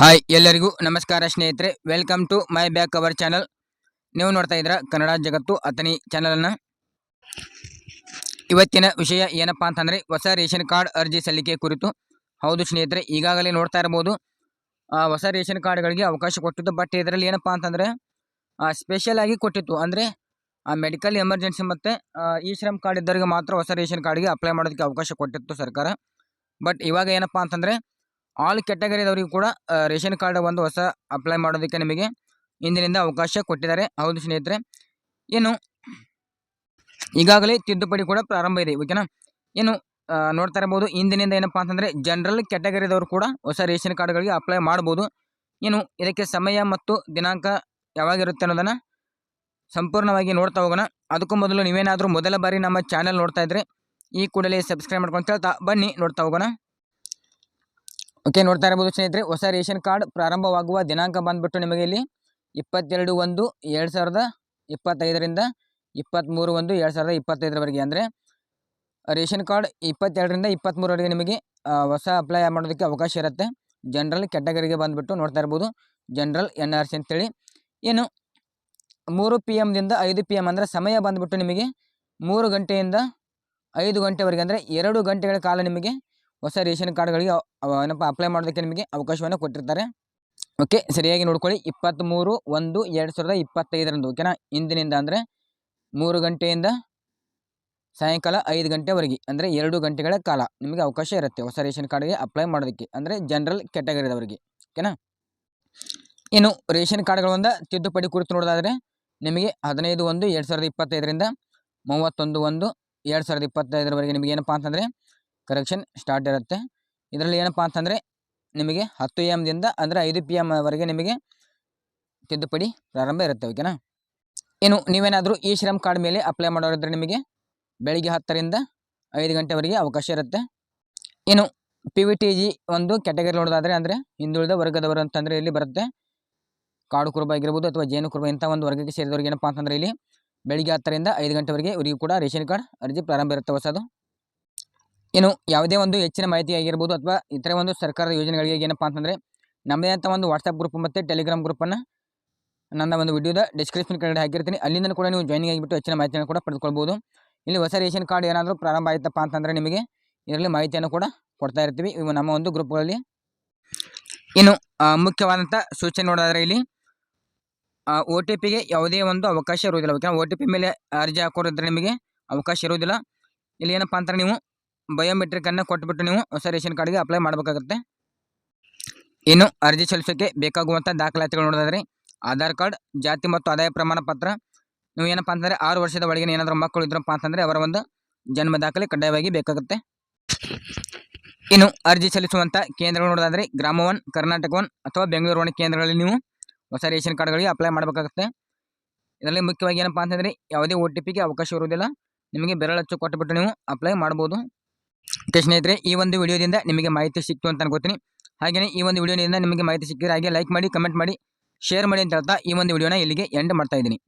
Hi, ಎಲ್ಲರಿಗೂ ನಮಸ್ಕಾರ ಸ್ನೇಹಿತರೆ. Welcome to my back our channel ನೀವು ನೋಡ್ತಾ ಇದ್ದೀರಾ ಕನ್ನಡ ಜಗತ್ತು ಅತನಿ ಚಾನಲನ್ನು ಇವತ್ತಿನ ವಿಷಯ ಏನಪ್ಪಾ ಅಂತಂದರೆ, ಹೊಸ ರೇಷನ್ ಕಾರ್ಡ್ ಅರ್ಜಿ ಸಲ್ಲಿಕೆ ಕುರಿತು. ಹೌದು ಸ್ನೇಹಿತರೆ, ಈಗಾಗಲೇ ನೋಡ್ತಾ ಇರ್ಬೋದು ಹೊಸ ರೇಷನ್ ಕಾರ್ಡ್ಗಳಿಗೆ ಅವಕಾಶ ಕೊಟ್ಟಿತ್ತು ಬಟ್ ಇದರಲ್ಲಿ ಏನಪ್ಪಾ ಅಂತಂದರೆ ಸ್ಪೆಷಲ್ ಆಗಿ ಕೊಟ್ಟಿತ್ತು. ಅಂದರೆ ಮೆಡಿಕಲ್ ಎಮರ್ಜೆನ್ಸಿ ಮತ್ತು ಇ ಶ್ರಮ್ ಕಾರ್ಡ್ ಇದ್ದವರಿಗೆ ಮಾತ್ರ ಹೊಸ ರೇಷನ್ ಕಾರ್ಡ್ಗೆ ಅಪ್ಲೈ ಮಾಡೋದಕ್ಕೆ ಅವಕಾಶ ಕೊಟ್ಟಿತ್ತು ಸರ್ಕಾರ. ಬಟ್ ಇವಾಗ ಏನಪ್ಪಾ ಅಂತಂದರೆ ಆಲ್ ಕೆಟಗರಿದವರಿಗೂ ಕೂಡ ರೇಷನ್ ಕಾರ್ಡ್ ಒಂದು ಹೊಸ ಅಪ್ಲೈ ಮಾಡೋದಕ್ಕೆ ನಿಮಗೆ ಇಂದಿನಿಂದ ಅವಕಾಶ ಕೊಟ್ಟಿದ್ದಾರೆ. ಹೌದು ಸ್ನೇಹಿತರೆ. ಏನು ಈಗಾಗಲೇ ತಿದ್ದುಪಡಿ ಕೂಡ ಪ್ರಾರಂಭ ಇದೆ ಓಕೆನಾ ಏನು ನೋಡ್ತಾ ಇರ್ಬೋದು ಇಂದಿನಿಂದ ಏನಪ್ಪಾ ಅಂತಂದರೆ ಜನರಲ್ ಕೆಟಗರಿದವರು ಕೂಡ ಹೊಸ ರೇಷನ್ ಕಾರ್ಡ್ಗಳಿಗೆ ಅಪ್ಲೈ ಮಾಡ್ಬೋದು. ಏನು ಇದಕ್ಕೆ ಸಮಯ ಮತ್ತು ದಿನಾಂಕ ಯಾವಾಗಿರುತ್ತೆ ಅನ್ನೋದನ್ನು ಸಂಪೂರ್ಣವಾಗಿ ನೋಡ್ತಾ ಹೋಗೋಣ. ಅದಕ್ಕೂ ಮೊದಲು ನೀವೇನಾದರೂ ಮೊದಲ ಬಾರಿ ನಮ್ಮ ಚಾನಲ್ ನೋಡ್ತಾ ಇದ್ರೆ, ಈ ಕೂಡಲೇ ಸಬ್ಸ್ಕ್ರೈಬ್ ಮಾಡ್ಕೊಂಡು ಹೇಳ್ತಾ ಬನ್ನಿ, ನೋಡ್ತಾ ಹೋಗೋಣ. ಓಕೆ, ನೋಡ್ತಾ ಇರ್ಬೋದು ಸ್ನೇಹಿತರೆ, ಹೊಸ ರೇಷನ್ ಕಾರ್ಡ್ ಪ್ರಾರಂಭವಾಗುವ ದಿನಾಂಕ ಬಂದ್ಬಿಟ್ಟು ನಿಮಗೆ ಇಲ್ಲಿ ಇಪ್ಪತ್ತೆರಡು ಒಂದು ಎರಡು ಸಾವಿರದ ಇಪ್ಪತ್ತೈದರಿಂದ ಇಪ್ಪತ್ತ್ಮೂರು ಒಂದು ಎರಡು ಸಾವಿರದ ಇಪ್ಪತ್ತೈದರವರೆಗೆ. ಅಂದರೆ ರೇಷನ್ ಕಾರ್ಡ್ ಇಪ್ಪತ್ತೆರಡರಿಂದ ಇಪ್ಪತ್ತ್ಮೂರವರೆಗೆ ನಿಮಗೆ ಹೊಸ ಅಪ್ಲೈ ಮಾಡೋದಕ್ಕೆ ಅವಕಾಶ ಇರುತ್ತೆ. ಜನರಲ್ ಕ್ಯಾಟಗರಿಗೆ ಬಂದುಬಿಟ್ಟು ನೋಡ್ತಾ ಇರ್ಬೋದು. ಜನರಲ್ ಎನ್ ಆರ್ ಸಿ ಅಂತೇಳಿ. ಏನು ಮೂರು ಪಿ ಎಮ್ದಿಂದ ಐದು ಪಿ ಎಂ ಅಂದರೆ ಸಮಯ ಬಂದುಬಿಟ್ಟು ನಿಮಗೆ ಮೂರು ಗಂಟೆಯಿಂದ ಐದು ಗಂಟೆವರೆಗೆ, ಅಂದರೆ ಎರಡು ಗಂಟೆಗಳ ಕಾಲ ನಿಮಗೆ ಹೊಸ ರೇಷನ್ ಕಾರ್ಡ್ಗಳಿಗೆ ಏನಪ್ಪ ಅಪ್ಲೈ ಮಾಡೋದಕ್ಕೆ ನಿಮಗೆ ಅವಕಾಶವನ್ನು ಕೊಟ್ಟಿರ್ತಾರೆ. ಓಕೆ ಸರಿಯಾಗಿ ನೋಡ್ಕೊಳ್ಳಿ. ಇಪ್ಪತ್ತ್ಮೂರು ಒಂದು ಎರಡು ಸಾವಿರದ ಇಪ್ಪತ್ತೈದರಂದು ಓಕೆನಾ ಇಂದಿನಿಂದ ಅಂದರೆ ಮೂರು ಗಂಟೆಯಿಂದ ಸಾಯಂಕಾಲ ಐದು ಗಂಟೆವರೆಗೆ, ಅಂದರೆ ಎರಡು ಗಂಟೆಗಳ ಕಾಲ ನಿಮಗೆ ಅವಕಾಶ ಇರುತ್ತೆ ಹೊಸ ರೇಷನ್ ಕಾರ್ಡ್ಗೆ ಅಪ್ಲೈ ಮಾಡೋದಕ್ಕೆ, ಅಂದರೆ ಜನರಲ್ ಕೆಟಗರಿದವರಿಗೆ ಓಕೆನಾ ಇನ್ನು ರೇಷನ್ ಕಾರ್ಡ್ಗಳಿಂದ ತಿದ್ದುಪಡಿ ಕುರಿತು ನೋಡೋದಾದರೆ, ನಿಮಗೆ ಹದಿನೈದು ಒಂದು ಎರಡು ಸಾವಿರದ ಇಪ್ಪತ್ತೈದರಿಂದ ಮೂವತ್ತೊಂದು ಒಂದು ಎರಡು ಸಾವಿರದ ಇಪ್ಪತ್ತೈದರವರೆಗೆ ನಿಮಗೆ ಏನಪ್ಪ ಅಂತಂದರೆ ಕರೆಕ್ಷನ್ ಸ್ಟಾರ್ಟ್ ಇರುತ್ತೆ. ಇದರಲ್ಲಿ ಏನಪ್ಪ ಅಂತಂದರೆ ನಿಮಗೆ ಹತ್ತು ಎ ಎಮ್ದಿಂದ ಅಂದರೆ ಐದು ಪಿ ಎಮ್ವರೆಗೆ ನಿಮಗೆ ತಿದ್ದುಪಡಿ ಪ್ರಾರಂಭ ಇರುತ್ತೆ ಓಕೆನಾ ಇನ್ನು ನೀವೇನಾದರೂ ಈ ಶ್ರಮ್ ಕಾರ್ಡ್ ಮೇಲೆ ಅಪ್ಲೈ ಮಾಡೋರಿದ್ರೆ ನಿಮಗೆ ಬೆಳಿಗ್ಗೆ ಹತ್ತರಿಂದ ಐದು ಗಂಟೆವರೆಗೆ ಅವಕಾಶ ಇರುತ್ತೆ. ಇನ್ನು ಪಿ ವಿ ಟಿ ಜಿ ಒಂದು ಕ್ಯಾಟಗರಿ ನೋಡೋದಾದರೆ ಅಂದರೆ ಹಿಂದುಳಿದ ವರ್ಗದವರು ಅಂತಂದರೆ ಇಲ್ಲಿ ಬರುತ್ತೆ. ಕಾಡು ಕುರುಬ ಆಗಿರ್ಬೋದು ಅಥವಾ ಜೇನು ಕುರುಬ ಇಂಥ ಒಂದು ವರ್ಗಕ್ಕೆ ಸೇರಿದವ್ರಿಗೆ ಏನಪ್ಪ ಅಂತಂದರೆ ಇಲ್ಲಿ ಬೆಳಿಗ್ಗೆ ಹತ್ತರಿಂದ ಐದು ಗಂಟೆವರೆಗೆ ಇವರಿಗೂ ಕೂಡ ರೇಷನ್ ಕಾರ್ಡ್ ಅರ್ಜಿ ಪ್ರಾರಂಭ ಇರುತ್ತೆ ಹೊಸದು. ಇನ್ನು ಯಾವುದೇ ಒಂದು ಹೆಚ್ಚಿನ ಮಾಹಿತಿ ಆಗಿರ್ಬೋದು ಅಥವಾ ಇತರೆ ಒಂದು ಸರ್ಕಾರದ ಯೋಜನೆಗಳಿಗೆ ಏನಪ್ಪ ಅಂತಂದರೆ, ನಮ್ಮದೇ ಅಂತ ಒಂದು ವಾಟ್ಸಪ್ ಗ್ರೂಪ್ ಮತ್ತು ಟೆಲಿಗ್ರಾಮ್ ಗ್ರೂಪನ್ನು ನನ್ನ ಒಂದು ವಿಡಿಯೋದ ಡಿಸ್ಕ್ರಿಪ್ಷನ್ ಕೆಳಗಡೆ ಹಾಕಿರ್ತೀನಿ. ಅಲ್ಲಿಂದ ಕೂಡ ನೀವು ಜಾಯ್ನಿಂಗ್ ಆಗಿಬಿಟ್ಟು ಹೆಚ್ಚಿನ ಮಾಹಿತಿಯನ್ನು ಕೂಡ ಪಡೆದುಕೊಳ್ಬೋದು. ಇಲ್ಲಿ ಹೊಸ ರೇಷನ್ ಕಾರ್ಡ್ ಏನಾದರೂ ಪ್ರಾರಂಭ ಆಯಿತಪ್ಪ ಅಂತಂದರೆ ನಿಮಗೆ ಇದರಲ್ಲಿ ಮಾಹಿತಿಯನ್ನು ಕೂಡ ಕೊಡ್ತಾ ಇರ್ತೀವಿ. ಇವು ನಮ್ಮ ಒಂದು ಗ್ರೂಪ್ಗಳಲ್ಲಿ ಇನ್ನು ಮುಖ್ಯವಾದಂಥ ಸೂಚನೆ ನೋಡೋದಾದ್ರೆ ಇಲ್ಲಿ ಒ ಟಿ ಪಿಗೆ ಯಾವುದೇ ಒಂದು ಅವಕಾಶ ಇರುವುದಿಲ್ಲ. ಓಕೆ ಒ ಟಿ ಪಿ ಮೇಲೆ ಅರ್ಜಿ ಹಾಕೋರಿದ್ರೆ ನಿಮಗೆ ಅವಕಾಶ ಇರುವುದಿಲ್ಲ. ಇಲ್ಲಿ ಏನಪ್ಪ ಅಂತಾರೆ ನೀವು ಬಯೋಮೆಟ್ರಿಕನ್ನು ಕೊಟ್ಬಿಟ್ಟು ನೀವು ಹೊಸ ರೇಷನ್ ಕಾರ್ಡ್ಗೆ ಅಪ್ಲೈ ಮಾಡಬೇಕಾಗುತ್ತೆ. ಇನ್ನು ಅರ್ಜಿ ಸಲ್ಲಿಸೋಕ್ಕೆ ಬೇಕಾಗುವಂಥ ದಾಖಲಾತಿಗಳು ನೋಡೋದಾದ್ರೆ ಆಧಾರ್ ಕಾರ್ಡ್, ಜಾತಿ ಮತ್ತು ಆದಾಯ ಪ್ರಮಾಣ ಪತ್ರ. ನೀವು ಏನಪ್ಪ ಅಂತಂದರೆ ಆರು ವರ್ಷದ ಒಳಗಿನ ಏನಾದರೂ ಮಕ್ಕಳು ಇದ್ರಪ್ಪ ಅಂತಂದರೆ ಅವರ ಒಂದು ಜನ್ಮ ದಾಖಲೆ ಕಡ್ಡಾಯವಾಗಿ ಬೇಕಾಗುತ್ತೆ. ಇನ್ನು ಅರ್ಜಿ ಸಲ್ಲಿಸುವಂಥ ಕೇಂದ್ರಗಳು ನೋಡೋದಾದರೆ ಗ್ರಾಮ ಒನ್, ಕರ್ನಾಟಕ ಒನ್ ಅಥವಾ ಬೆಂಗಳೂರು ಒನ್ ಕೇಂದ್ರಗಳಲ್ಲಿ ನೀವು ಹೊಸ ರೇಷನ್ ಕಾರ್ಡ್ಗಳಿಗೆ ಅಪ್ಲೈ ಮಾಡಬೇಕಾಗುತ್ತೆ. ಇದರಲ್ಲಿ ಮುಖ್ಯವಾಗಿ ಏನಪ್ಪ ಅಂತಂದರೆ ಯಾವುದೇ ಒ ಟಿ ಅವಕಾಶ ಇರುವುದಿಲ್ಲ. ನಿಮಗೆ ಬೆರಳಚ್ಚು ಕೊಟ್ಟುಬಿಟ್ಟು ನೀವು ಅಪ್ಲೈ ಮಾಡ್ಬೋದು. ಓಕೆ ಸ್ನೇಹಿತರೆ, ಈ ಒಂದು ವಿಡಿಯೋದಿಂದ ನಿಮಗೆ ಮಾಹಿತಿ ಸಿಕ್ತು ಅಂತ ಅನ್ಕೋತೀನಿ. ಹಾಗೆಯೇ ಈ ಒಂದು ವಿಡಿಯೋದಿಂದ ನಿಮಗೆ ಮಾಹಿತಿ ಸಿಕ್ಕಿದ್ರೆ ಹಾಗೆ ಲೈಕ್ ಮಾಡಿ ಕಮೆಂಟ್ ಮಾಡಿ ಶೇರ್ ಮಾಡಿ ಅಂತ ಹೇಳ್ತಾ ಈ ಒಂದು ವಿಡಿಯೋನ ಇಲ್ಲಿಗೆ ಎಂಡ್ ಮಾಡ್ತಾ ಇದ್ದೀನಿ.